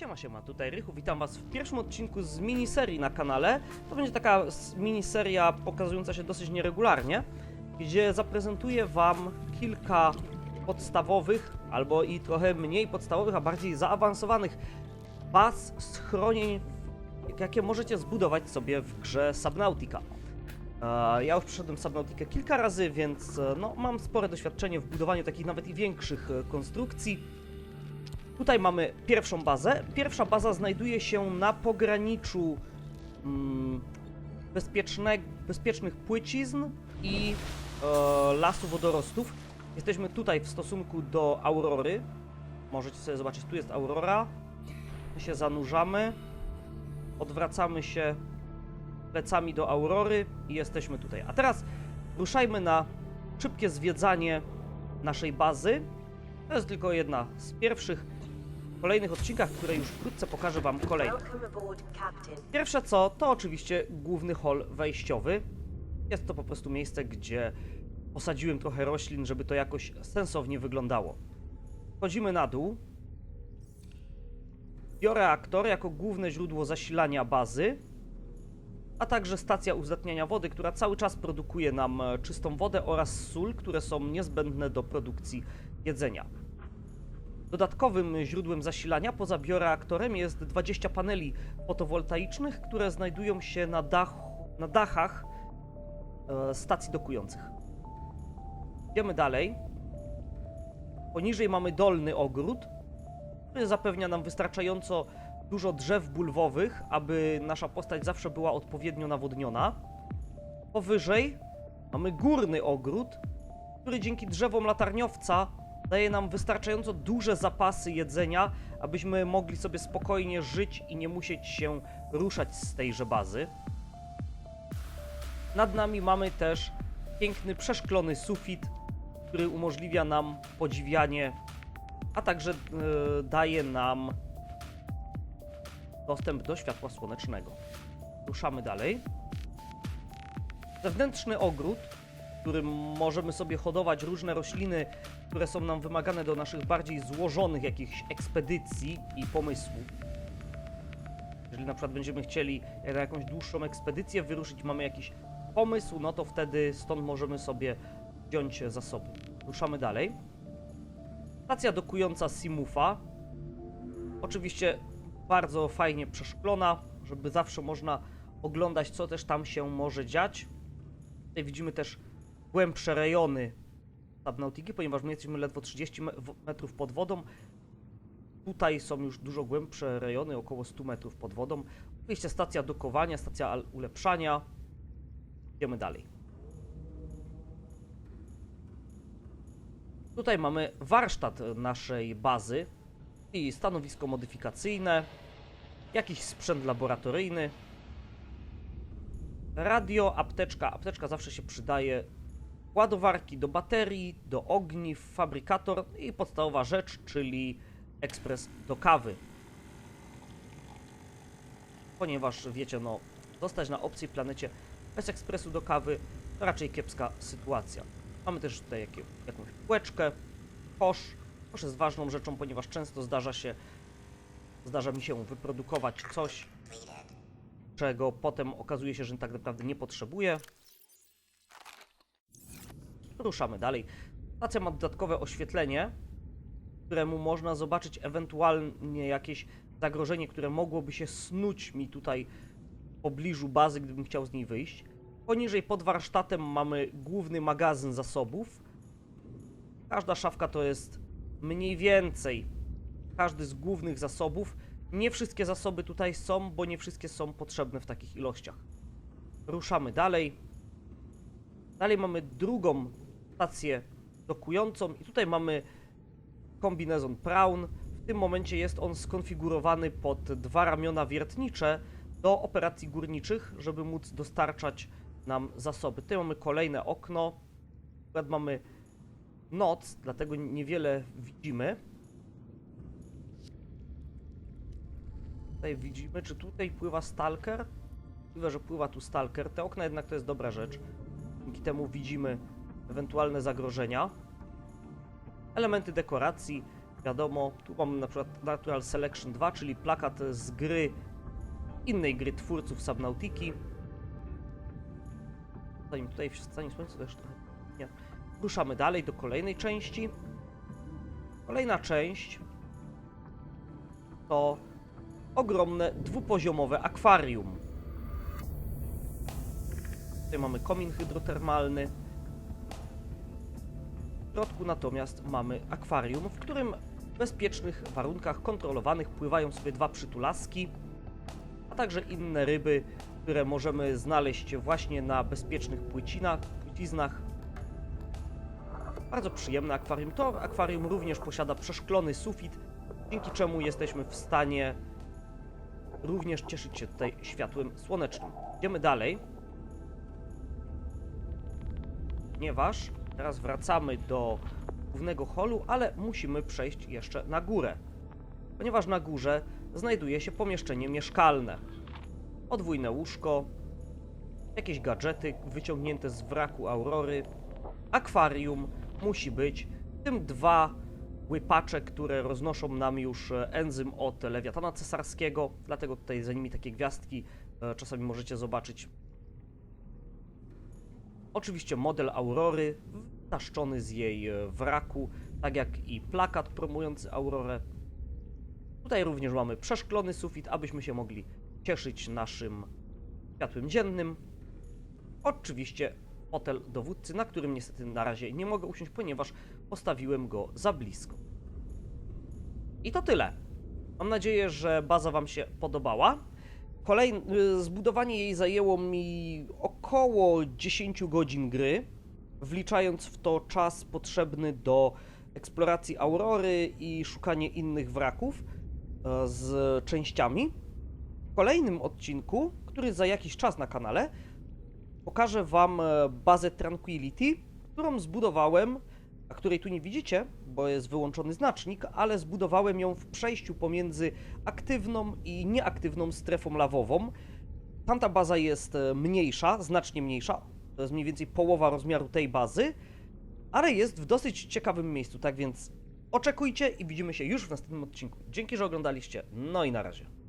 Siema, siema, tutaj Rychu, witam was w pierwszym odcinku z miniserii na kanale. To będzie taka miniseria pokazująca się dosyć nieregularnie, gdzie zaprezentuję wam kilka podstawowych, albo i trochę mniej podstawowych, a bardziej zaawansowanych baz, schronień, jakie możecie zbudować sobie w grze Subnautica. E, Ja już przeszedłem Subnautikę kilka razy, więc e, no, mam spore doświadczenie w budowaniu takich nawet i większych e, konstrukcji. Tutaj mamy pierwszą bazę. Pierwsza baza znajduje się na pograniczu mm, bezpiecznych płycizn i e, lasu wodorostów. Jesteśmy tutaj w stosunku do Aurory. Możecie sobie zobaczyć, tu jest Aurora. My się zanurzamy. Odwracamy się plecami do Aurory i jesteśmy tutaj. A teraz ruszajmy na szybkie zwiedzanie naszej bazy. To jest tylko jedna z pierwszych kolejnych odcinkach, które już wkrótce pokażę Wam kolejne. Pierwsze co, to oczywiście główny hol wejściowy. Jest to po prostu miejsce, gdzie posadziłem trochę roślin, żeby to jakoś sensownie wyglądało. Wchodzimy na dół. Bioreaktor jako główne źródło zasilania bazy, a także stacja uzdatniania wody, która cały czas produkuje nam e, czystą wodę oraz sól, które są niezbędne do produkcji jedzenia. Dodatkowym źródłem zasilania poza bioreaktorem jest 20 paneli fotowoltaicznych, które znajdują się na, dachu, na dachach e, stacji dokujących. Idziemy dalej. Poniżej mamy dolny ogród, który zapewnia nam wystarczająco dużo drzew bulwowych, aby nasza postać zawsze była odpowiednio nawodniona. Powyżej mamy górny ogród, który dzięki drzewom latarniowca daje nam wystarczająco duże zapasy jedzenia, abyśmy mogli sobie spokojnie żyć i nie musieć się ruszać z tejże bazy. Nad nami mamy też piękny, przeszklony sufit, który umożliwia nam podziwianie, a także e, daje nam dostęp do światła słonecznego. Ruszamy dalej. Zewnętrzny ogród, w którym możemy sobie hodować różne rośliny, które są nam wymagane do naszych bardziej złożonych jakichś ekspedycji i pomysłów. Jeżeli na przykład będziemy chcieli na jakąś dłuższą ekspedycję wyruszyć, mamy jakiś pomysł, no to wtedy stąd możemy sobie wziąć zasoby. Ruszamy dalej. Stacja dokująca Simufa. Oczywiście bardzo fajnie przeszklona, żeby zawsze można oglądać, co też tam się może dziać. Tutaj widzimy też głębsze rejony Subnautiki, ponieważ my jesteśmy ledwo 30 me- w- metrów pod wodą. Tutaj są już dużo głębsze rejony, około 100 metrów pod wodą. Oczywiście stacja dokowania, stacja ulepszania. Idziemy dalej. Tutaj mamy warsztat naszej bazy i stanowisko modyfikacyjne, jakiś sprzęt laboratoryjny, radio, apteczka. Apteczka zawsze się przydaje. Ładowarki do baterii, do ogniw, fabrykator i podstawowa rzecz, czyli ekspres do kawy. Ponieważ wiecie, no, zostać na obcej planecie bez ekspresu do kawy to raczej kiepska sytuacja. Mamy też tutaj jakie, jakąś półeczkę, kosz. Kosz jest ważną rzeczą, ponieważ często zdarza się, zdarza mi się wyprodukować coś, czego potem okazuje się, że tak naprawdę nie potrzebuję. Ruszamy dalej. Stacja ma dodatkowe oświetlenie, któremu można zobaczyć ewentualnie jakieś zagrożenie, które mogłoby się snuć mi tutaj w pobliżu bazy, gdybym chciał z niej wyjść. Poniżej pod warsztatem mamy główny magazyn zasobów. Każda szafka to jest mniej więcej każdy z głównych zasobów. Nie wszystkie zasoby tutaj są, bo nie wszystkie są potrzebne w takich ilościach. Ruszamy dalej. Dalej mamy drugą stację dokującą i tutaj mamy kombinezon Prawn. W tym momencie jest on skonfigurowany pod dwa ramiona wiertnicze do operacji górniczych, żeby móc dostarczać nam zasoby. Tutaj mamy kolejne okno. Akurat mamy noc, dlatego niewiele widzimy. Tutaj widzimy, czy tutaj pływa stalker? Możliwe, że pływa tu stalker. Te okna jednak to jest dobra rzecz. Dzięki temu widzimy ewentualne zagrożenia. Elementy dekoracji, Wiadomo, tu mamy na przykład Natural Selection 2, czyli plakat z gry, innej gry twórców Subnautiki. Zanim tutaj w stanie słońca też trochę nie. Ruszamy dalej do kolejnej części. Kolejna część to ogromne dwupoziomowe akwarium. Tutaj mamy komin hydrotermalny. W środku natomiast mamy akwarium, w którym w bezpiecznych warunkach kontrolowanych pływają sobie dwa przytulaski, a także inne ryby, które możemy znaleźć właśnie na bezpiecznych płycinach, płyciznach. Bardzo przyjemne akwarium. To akwarium również posiada przeszklony sufit, dzięki czemu jesteśmy w stanie również cieszyć się tutaj światłem słonecznym. Idziemy dalej. Ponieważ teraz wracamy do głównego holu, ale musimy przejść jeszcze na górę. Ponieważ na górze znajduje się pomieszczenie mieszkalne. Podwójne łóżko, jakieś gadżety wyciągnięte z wraku Aurory, akwarium musi być, w tym dwa łypacze, które roznoszą nam już e, enzym od lewiatana cesarskiego, dlatego tutaj za nimi takie gwiazdki e, czasami możecie zobaczyć. Oczywiście model Aurory, taszczony z jej e, wraku, tak jak i plakat promujący Aurorę. Tutaj również mamy przeszklony sufit, abyśmy się mogli cieszyć naszym światłem dziennym. Oczywiście fotel dowódcy, na którym niestety na razie nie mogę usiąść, ponieważ postawiłem go za blisko. I to tyle. Mam nadzieję, że baza Wam się podobała. Kolejne zbudowanie jej zajęło mi około 10 godzin gry, wliczając w to czas potrzebny do eksploracji Aurory i szukanie innych wraków e, z częściami. W kolejnym odcinku, który za jakiś czas na kanale, pokażę Wam e, bazę Tranquility, którą zbudowałem, a której tu nie widzicie, bo jest wyłączony znacznik, ale zbudowałem ją w przejściu pomiędzy aktywną i nieaktywną strefą lawową. Tamta baza jest e, mniejsza, znacznie mniejsza, to jest mniej więcej połowa rozmiaru tej bazy, ale jest w dosyć ciekawym miejscu, tak więc oczekujcie i widzimy się już w następnym odcinku. Dzięki, że oglądaliście, no i na razie.